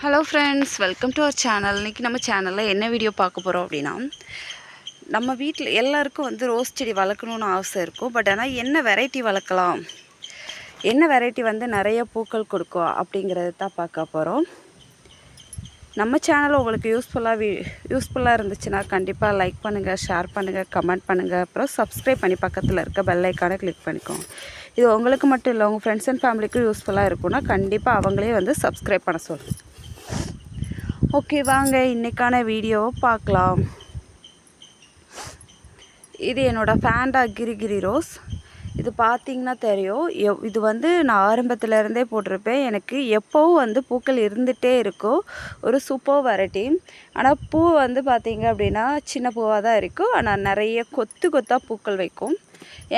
Hello friends welcome to our channel இன்றைக்கி நம்ம சேனலில் என்ன வீடியோ பார்க்க போகிறோம் அப்படின்னா நம்ம வீட்டில் எல்லாருக்கும் வந்து ரோஸ் செடி வளர்க்கணுன்னு ஆசை இருக்கும். பட் ஆனால் என்ன வெரைட்டி வளர்க்கலாம்? என்ன வெரைட்டி வந்து நிறைய பூக்கள் கொடுக்கும் அப்படிங்கிறத தான் பார்க்க போகிறோம் நம்ம சேனல் உங்களுக்கு யூஸ்ஃபுல்லாக வீ யூஸ்ஃபுல்லாக இருந்துச்சுன்னா கண்டிப்பாக லைக் பண்ணுங்கள் ஷேர் பண்ணுங்கள் கமெண்ட் பண்ணுங்கள் அப்புறம் சப்ஸ்கிரைப் பண்ணி பக்கத்தில் இருக்க பெல் ஐக்கானை கிளிக் பண்ணிக்கோங்க. இது உங்களுக்கு மட்டும் இல்லை உங்கள் ஃப்ரெண்ட்ஸ் அண்ட் ஃபேமிலிக்கும் யூஸ்ஃபுல்லாக இருக்கும்னா கண்டிப்பாக அவங்களே வந்து சப்ஸ்கிரைப் பண்ண சொல்லுங்கள் ஓகே வாங்க இன்றைக்கான வீடியோவை பார்க்கலாம். இது என்னோடய ஃபேண்டா கிரிகிரி ரோஸ். இது பார்த்தீங்கன்னா தெரியும். எவ் இது வந்து நான் ஆரம்பத்துலேருந்தே போட்டிருப்பேன். எனக்கு எப்போவும் வந்து பூக்கள் இருந்துகிட்டே இருக்கும். ஒரு சூப்பர் வெரைட்டி ஆனால் பூ வந்து பார்த்திங்க அப்படின்னா சின்ன பூவாக தான் இருக்கும். ஆனால் நிறைய கொத்து கொத்தாக பூக்கள் வைக்கும்.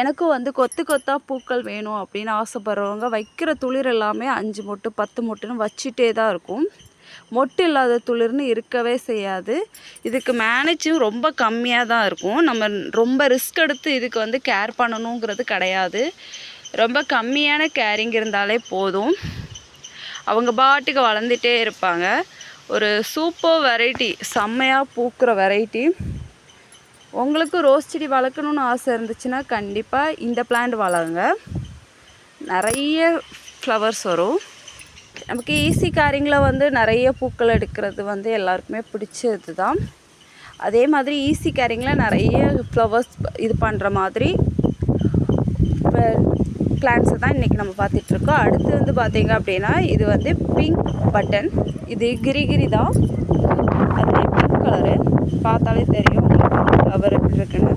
எனக்கும் வந்து கொத்து கொத்தாக பூக்கள் வேணும் அப்படின்னு ஆசைப்படுறவங்க வைக்கிற துளிர் எல்லாமே அஞ்சு மொட்டு பத்து மொட்டுன்னு வச்சுட்டே தான் இருக்கும். மொட்டு இல்லாத துளிர்னு இருக்கவே செய்யாது. இதுக்கு மேனேஜும் ரொம்ப கம்மியாக தான் இருக்கும். நம்ம ரொம்ப ரிஸ்க் எடுத்து இதுக்கு வந்து கேர் பண்ணணுங்கிறது கிடையாது. ரொம்ப கம்மியான கேரிங் இருந்தாலே போதும். அவங்க பாட்டுக்கு வளர்ந்துட்டே இருப்பாங்க. ஒரு சூப்பர் வெரைட்டி செம்மையாக பூக்கிற வெரைட்டி உங்களுக்கு ரோஸ் செடி வளர்க்கணுன்னு ஆசை இருந்துச்சுன்னா கண்டிப்பாக இந்த பிளான்ட் வளருங்க. நிறைய ஃப்ளவர்ஸ் வரும். நமக்கு ஈஸி காரிங்கில் வந்து நிறைய பூக்கள் எடுக்கிறது வந்து எல்லாருக்குமே பிடிச்சது தான் அதே மாதிரி ஈஸி கேரிங்கில் நிறைய ஃப்ளவர்ஸ் இது பண்ணுற மாதிரி பிளான்ஸை தான் இன்றைக்கி நம்ம பார்த்துட்ருக்கோம் அடுத்து வந்து பார்த்திங்க அப்படின்னா இது வந்து பிங்க் பட்டன் இது கிரிகிரி தான். அதுலேயே பிங்க் கலரு பார்த்தாலே தெரியும் ஃப்ளவர் எப்படி இருக்குன்னு.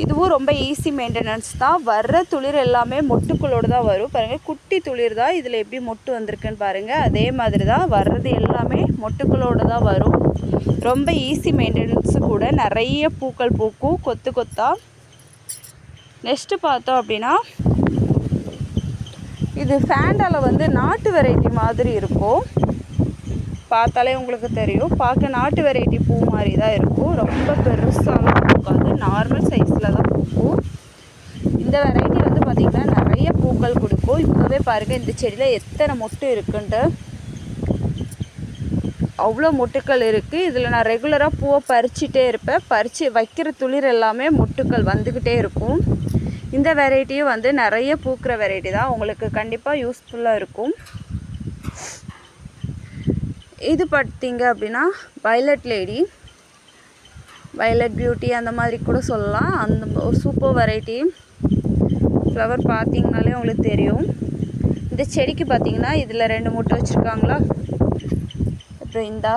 இதுவும் ரொம்ப ஈஸி மெயின்டெனன்ஸ் தான். வர்ற துளிர் எல்லாமே மொட்டுக்களோடு தான் வரும். பாருங்கள் குட்டி துளிர் தான் இதில் எப்படி மொட்டு வந்திருக்குன்னு பாருங்கள் அதே மாதிரி தான் வர்றது எல்லாமே மொட்டுக்களோடு தான் வரும். ரொம்ப ஈஸி மெயின்டெனன்ஸு கூட நிறைய பூக்கள் பூக்கும். கொத்து கொத்தா. நெக்ஸ்ட்டு பார்த்தோம் அப்படின்னா இது ஃபேண்டாவில் வந்து நாட்டு வெரைட்டி மாதிரி இருக்கும். பார்த்தாலே உங்களுக்கு தெரியும். பார்க்க நாட்டு வெரைட்டி பூ மாதிரி தான் இருக்கும். ரொம்ப பெருசாலாம் பூக்காது. நார்மல் சைஸில் தான் பூக்கும். இந்த வெரைட்டி வந்து பார்த்திங்கன்னா நிறைய பூக்கள் கொடுக்கும். இப்போவே பாருங்கள் இந்த செடியில் எத்தனை மொட்டு இருக்குன்ட்டு. அவ்வளோ மொட்டுக்கள் இருக்குது இதில் நான் ரெகுலராக பூவை பறிச்சிட்டே இருப்பேன். பறித்து வைக்கிற துளிர் எல்லாமே மொட்டுக்கள் வந்துக்கிட்டே இருக்கும். இந்த வெரைட்டியும் வந்து நிறைய பூக்கிற வெரைட்டி தான். உங்களுக்கு கண்டிப்பாக யூஸ்ஃபுல்லாக இருக்கும். இது பார்த்தீங்க அப்படின்னா வயலட் லேடி வயலட் பியூட்டி அந்த மாதிரி கூட சொல்லலாம். அந்த ஒரு சூப்பர் வெரைட்டி ஃப்ளவர் பார்த்தீங்கனாலே உங்களுக்கு தெரியும். இந்த செடிக்கு பார்த்தீங்கன்னா இதில் ரெண்டு முட்டை வச்சுருக்காங்களா? அப்புறம் இந்தா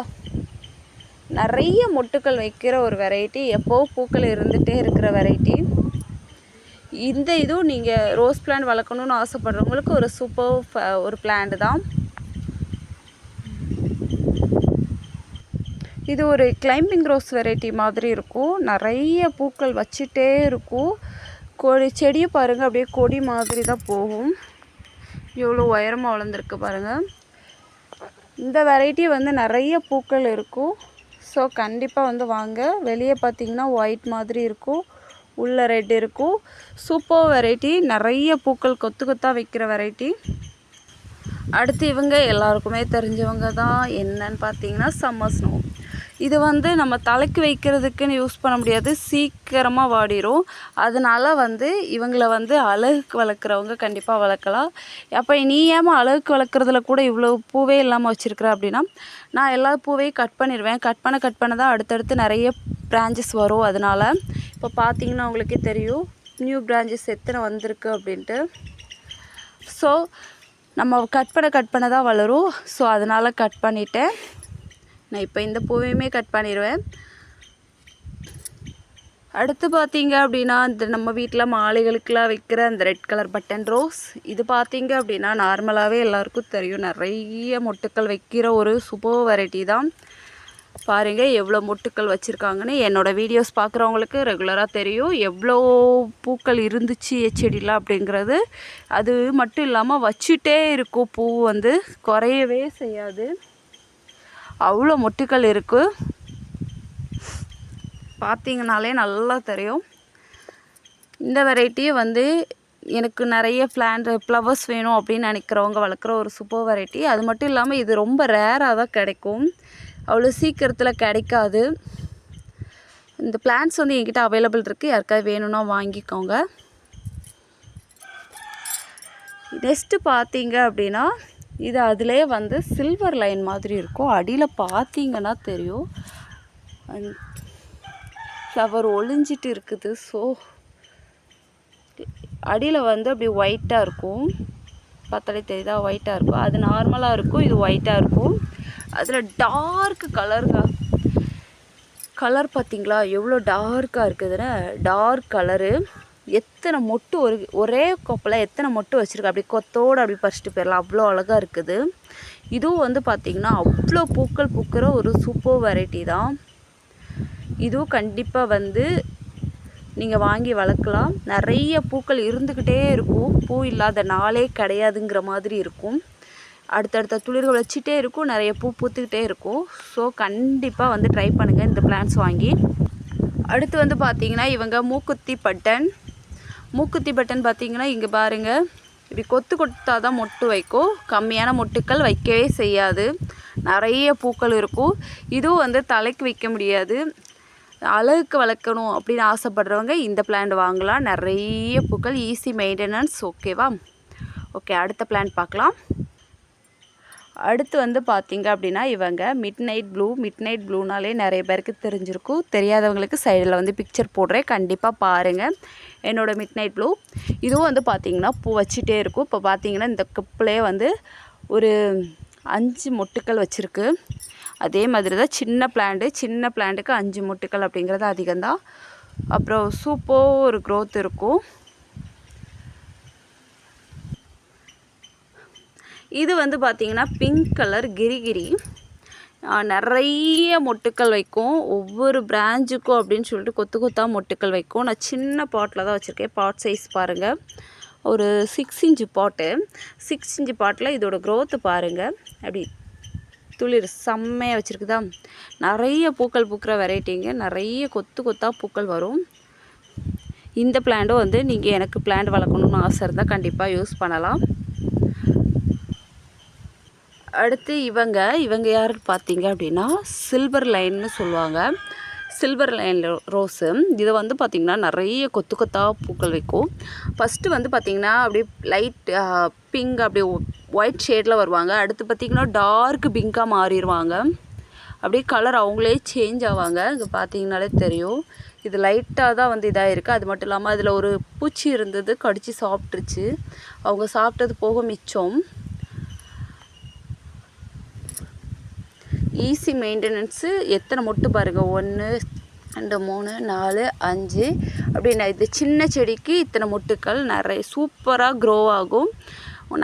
நிறைய மொட்டுக்கள் வைக்கிற ஒரு வெரைட்டி எப்போ பூக்கள் இருந்துகிட்டே இருக்கிற வெரைட்டி இந்த இதுவும் நீங்கள் ரோஸ் பிளான்ட் வளர்க்கணுன்னு ஆசைப்பட்றவங்களுக்கு ஒரு சூப்பர் ஒரு பிளான்ட் தான். இது ஒரு கிளைம்பிங் ரோஸ் வெரைட்டி மாதிரி இருக்கும். நிறைய பூக்கள் வச்சுட்டே இருக்கும். கொடி செடியை பாருங்கள் அப்படியே கொடி மாதிரி தான் போகும். எவ்வளோ உயரமாக வளர்ந்துருக்கு பாருங்கள் இந்த வெரைட்டி வந்து நிறைய பூக்கள் இருக்கும். ஸோ கண்டிப்பாக வந்து வாங்க. வெளியே பார்த்தீங்கன்னா ஒயிட் மாதிரி இருக்கும். உள்ளே ரெட் இருக்கும். சூப்பர் வெரைட்டி நிறைய பூக்கள் கொத்து கொத்தாக வைக்கிற வெரைட்டி அடுத்து இவங்க எல்லாருக்குமே தெரிஞ்சவங்க தான். என்னன்னு பார்த்தீங்கன்னா சம்மர் ஸ்னோ இது வந்து நம்ம தலைக்கு வைக்கிறதுக்குன்னு யூஸ் பண்ண முடியாது. சீக்கிரமாக வாடிடும் அதனால் வந்து இவங்களை வந்து அழகுக்கு வளர்க்குறவங்க கண்டிப்பாக வளர்க்கலாம். அப்போ நீ ஏமா அழகுக்கு வளர்க்குறதுல கூட இவ்வளோ பூவே இல்லாமல் வச்சுருக்குற அப்படின்னா நான் எல்லா பூவையும் கட் பண்ணிடுவேன் கட் பண்ண கட் பண்ண தான் அடுத்தடுத்து நிறைய பிரான்ச்சஸ் வரும். அதனால் இப்போ பார்த்தீங்கன்னா உங்களுக்கே தெரியும் நியூ பிரான்ச்சஸ் எத்தனை வந்திருக்கு அப்படின்ட்டு. ஸோ நம்ம கட் பண்ண கட் பண்ண தான் வளரும். ஸோ அதனால் கட் பண்ணிட்டேன். நான் இப்போ இந்த பூவையுமே கட் பண்ணிடுவேன் அடுத்து பார்த்தீங்க அப்படின்னா இந்த நம்ம வீட்டில் மாலைகளுக்கெலாம் வைக்கிற அந்த ரெட் கலர் பட்டன் ரோஸ் இது பார்த்தீங்க அப்படின்னா நார்மலாகவே எல்லாருக்கும் தெரியும். நிறைய மொட்டுக்கள் வைக்கிற ஒரு சூப்பர் வெரைட்டி தான். பாருங்கள் எவ்வளோ மொட்டுக்கள் வச்சுருக்காங்கன்னு. என்னோடய வீடியோஸ் பார்க்குறவங்களுக்கு ரெகுலராக தெரியும். எவ்வளோ பூக்கள் இருந்துச்சு செடியில் அப்படிங்கிறது. அது மட்டும் இல்லாமல் வச்சுட்டே இருக்கும் பூ வந்து. குறையவே செய்யாது. அவ்வளோ மொட்டுக்கள் இருக்குது பார்த்தீங்கனாலே நல்லா தெரியும். இந்த வெரைட்டியை வந்து எனக்கு நிறைய பிளான்ட் ஃப்ளவர்ஸ் வேணும் அப்படின்னு நினைக்கிறவங்க வளர்க்குற ஒரு சூப்பர் வெரைட்டி அது மட்டும் இல்லாமல் இது ரொம்ப ரேராக தான் கிடைக்கும். அவ்வளோ சீக்கிரத்தில் கிடைக்காது. இந்த பிளான்ஸ் வந்து என்கிட்ட அவைலபிள் இருக்குது யாருக்காவது வேணும்னா வாங்கிக்கோங்க. நெக்ஸ்ட்டு பார்த்தீங்க அப்படின்னா இது அதிலே வந்து சில்வர் லைன் மாதிரி இருக்கும். அடியில் பார்த்தீங்கன்னா தெரியும். ஃப்ளவர் ஒளிஞ்சிட்டு இருக்குது. ஸோ அடியில் வந்து அப்படி ஒயிட்டாக இருக்கும். பார்த்தாலே தெரியுதா? ஒயிட்டாக இருக்கும். அது நார்மலாக இருக்கும். இது ஒயிட்டாக இருக்கும். அதில் டார்க் கலருங்க கலர் பார்த்தீங்களா? எவ்வளோ டார்க்காக இருக்குதுன்னு? டார்க் கலரு எத்தனை மொட்டு ஒரு ஒரே கொப்பில் எத்தனை மொட்டு வச்சுருக்கு? அப்படி கொத்தோடு அப்படி பறிச்சிட்டு போயிடலாம். அவ்வளோ அழகாக இருக்குது. இதுவும் வந்து பார்த்திங்கன்னா அவ்வளோ பூக்கள் பூக்கிற ஒரு சூப்பர் வெரைட்டி தான். இதுவும் கண்டிப்பாக வந்து நீங்கள் வாங்கி வளர்க்கலாம். நிறைய பூக்கள் இருந்துக்கிட்டே இருக்கும். பூ இல்லாத நாளே கிடையாதுங்கிற மாதிரி இருக்கும். அடுத்தடுத்த துளிர்கள் வச்சுட்டே இருக்கும். நிறைய பூ பூத்துக்கிட்டே இருக்கும். ஸோ கண்டிப்பாக வந்து ட்ரை பண்ணுங்கள் இந்த பிளான்ஸ் வாங்கி. அடுத்து வந்து பார்த்திங்கன்னா இவங்க மூக்குத்தி பட்டன். மூக்குத்தி பட்டன் பார்த்திங்கன்னா இங்கே பாருங்கள் இப்படி கொத்து கொடுத்தா தான் மொட்டு வைக்கும். கம்மியான மொட்டுக்கள் வைக்கவே செய்யாது. நிறைய பூக்கள் இருக்கும். இதுவும் வந்து தலைக்கு வைக்க முடியாது. அழகுக்கு வளர்க்கணும் அப்படின்னு ஆசைப்படுறவங்க இந்த பிளான்ட் வாங்கலாம். நிறைய பூக்கள் ஈஸி மெயின்டெனன்ஸ் ஓகேவா ஓகே அடுத்த பிளான்ட் பார்க்கலாம். அடுத்து வந்து பார்த்தீங்க அப்படின்னா இவங்க midnight blue midnight ப்ளூனாலே நிறைய பேருக்கு தெரிஞ்சிருக்கும். தெரியாதவங்களுக்கு சைடில் வந்து பிக்சர் போடுறேன். கண்டிப்பாக பாருங்கள் என்னோடய மிட் நைட் ப்ளூ இதுவும் வந்து பார்த்திங்கன்னா பூ வச்சுட்டே இருக்கும். இப்போ பார்த்தீங்கன்னா இந்த கப்பிலே வந்து ஒரு அஞ்சு மொட்டுக்கள் வச்சுருக்கு. அதே மாதிரி தான் சின்ன பிளான்ட்டு சின்ன பிளான்ட்டுக்கு அஞ்சு மொட்டுக்கள் அப்படிங்கிறது அதிகம்தான். அப்புறம் சூப்போ ஒரு க்ரோத் இருக்கும். இது வந்து பார்த்திங்கன்னா பிங்க் கலர் கிரிகிரி நிறைய மொட்டுக்கள் வைக்கும். ஒவ்வொரு பிராஞ்சுக்கும் அப்படின்னு சொல்லிட்டு கொத்து கொத்தாக மொட்டுக்கள் வைக்கும். நான் சின்ன பாட்டில் தான் வச்சுருக்கேன். பாட் சைஸ் பாருங்கள் ஒரு six inch pot six inch பாட்டில் இதோட க்ரோத்து பாருங்கள் அப்படி துளிர் செம்மையாக வச்சுருக்குதா? நிறைய பூக்கள் பூக்கிற வெரைட்டிங்க நிறைய கொத்து கொத்தாக பூக்கள் வரும். இந்த பிளான்ட்டும் வந்து நீங்கள் எனக்கு பிளான்ட் வளர்க்கணுன்னு ஆசை இருந்தால் கண்டிப்பாக யூஸ் பண்ணலாம். அடுத்து இவங்க இவங்க யார் பார்த்தீங்க அப்படின்னா சில்வர் லைன்னு சொல்லுவாங்க. சில்வர் லைன் ரோஸு இதை வந்து பார்த்திங்கன்னா நிறைய கொத்து கொத்தாக பூக்கள் வைக்கும். ஃபஸ்ட்டு வந்து பார்த்திங்கன்னா அப்படியே லைட் பிங்க் அப்படியே ஒயிட் ஷேடில் வருவாங்க. அடுத்து பார்த்திங்கன்னா டார்க் பிங்காக மாறிடுவாங்க. அப்படியே கலர் அவங்களே சேஞ்ச் ஆவாங்க. இங்கே பார்த்தீங்கனாலே தெரியும். இது லைட்டாக தான் வந்து இதாக இருக்குது அது மட்டும் இல்லாமல் அதில் ஒரு பூச்சி இருந்தது கடித்து சாப்பிட்ருச்சு அவங்க சாப்பிட்டது போக மிச்சம். ஈஸி மெயின்டெனன்ஸு எத்தனை மொட்டு பாருங்கள் ஒன்று ரெண்டு மூணு நாலு அஞ்சு. அப்படின்னா இது சின்ன செடிக்கு இத்தனை மொட்டுக்கள் நிறைய சூப்பராக க்ரோ ஆகும்.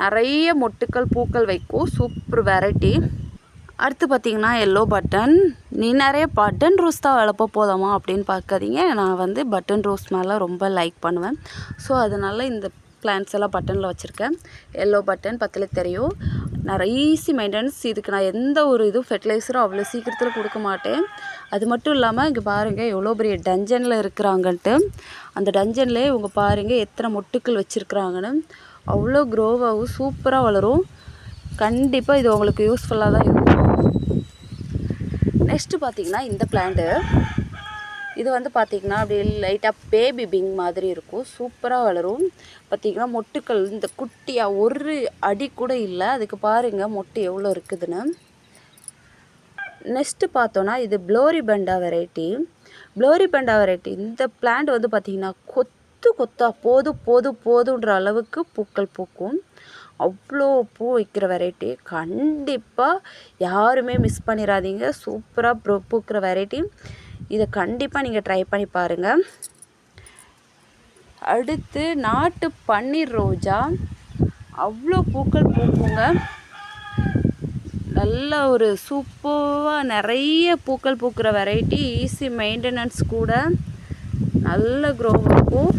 நிறைய மொட்டுக்கள் பூக்கள் வைக்கும். சூப்பர் வெரைட்டி அடுத்து பார்த்திங்கன்னா எல்லோ பட்டன் நீ நிறைய பட்டன் ரோஸ் தான் வளர்ப்ப போதாமா அப்படின்னு பார்க்காதீங்க. நான் வந்து பட்டன் ரோஸ் மேலே ரொம்ப லைக் பண்ணுவேன். ஸோ அதனால் இந்த பிளான்ஸ் எல்லாம் பட்டனில் வச்சுருக்கேன். எல்லோ பட்டன் பக்கத்தில் தெரியும். நிறைய ஈஸி மெயின்டெனன்ஸ் இதுக்கு நான் எந்த ஒரு இதுவும் ஃபெர்டிலைசரும் அவ்வளோ சீக்கிரத்தில் கொடுக்க மாட்டேன். அது மட்டும் இல்லாமல் இங்கே பாருங்கள் எவ்வளோ பெரிய டஞ்சனில் இருக்கிறாங்கன்ட்டு. அந்த டஞ்சன்லேயே இவங்க பாருங்கள் எத்தனை மொட்டுக்கள் வச்சுருக்குறாங்கன்னு. அவ்வளோ க்ரோவாகவும் சூப்பராக வளரும். கண்டிப்பாக இது உங்களுக்கு யூஸ்ஃபுல்லாக தான் இருக்கும். நெக்ஸ்ட்டு பார்த்திங்கன்னா இந்த பிளான்ட்டு இது வந்து பார்த்திங்கன்னா அப்படியே லைட்டாக பேபி பிங் மாதிரி இருக்கும். சூப்பராக வளரும். பார்த்திங்கன்னா மொட்டுக்கள் இந்த குட்டியாக ஒரு அடி கூட இல்லை. அதுக்கு பாருங்கள் மொட்டு எவ்வளோ இருக்குதுன்னு. நெக்ஸ்ட்டு பார்த்தோன்னா இது floribunda variety floribunda variety இந்த பிளான்ட் வந்து பார்த்திங்கன்னா கொத்து கொத்தா போதும் போதும் போதுன்ற அளவுக்கு பூக்கள் பூக்கும். அவ்வளோ பூ வைக்கிற வெரைட்டி கண்டிப்பாக யாருமே மிஸ் பண்ணிடாதீங்க சூப்பராக பூக்கிற வெரைட்டி இதை கண்டிப்பாக நீங்கள் ட்ரை பண்ணி பாருங்கள் அடுத்து நாட்டு பன்னீர் ரோஜா. அவ்வளோ பூக்கள் பூக்குங்க. நல்ல ஒரு சூப்பராக நிறைய பூக்கள் பூக்கிற வெரைட்டி ஈஸி மெயின்டெனன்ஸ் கூட நல்ல க்ரோ இருக்கும்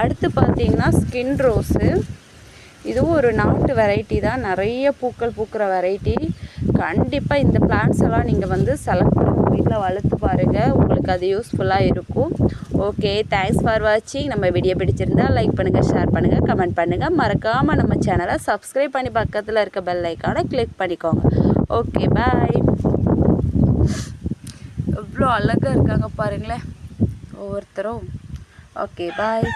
அடுத்து பார்த்தீங்கன்னா ஸ்கின் ரோஸு இதுவும் ஒரு நாட்டு வெரைட்டி தான். நிறைய பூக்கள் பூக்கிற வெரைட்டி கண்டிப்பாக இந்த பிளான்ஸ் எல்லாம் நீங்கள் வந்து செலக்ட் வீட்டில் வளர்த்து பாருங்கள் உங்களுக்கு அது யூஸ்ஃபுல்லாக இருக்கும். ஓகே தேங்க்ஸ் ஃபார் வாட்சிங் நம்ம வீடியோ பிடிச்சிருந்தா லைக் பண்ணுங்கள் ஷேர் பண்ணுங்கள் கமெண்ட் பண்ணுங்கள் மறக்காமல் நம்ம சேனலை சப்ஸ்கிரைப் பண்ணி பக்கத்தில் இருக்க பெல் ஐக்கானை கிளிக் பண்ணிக்கோங்க. ஓகே பாய் எவ்வளோ அழகாக இருக்காங்க பாருங்களேன். ஒவ்வொருத்தரும். Okay bye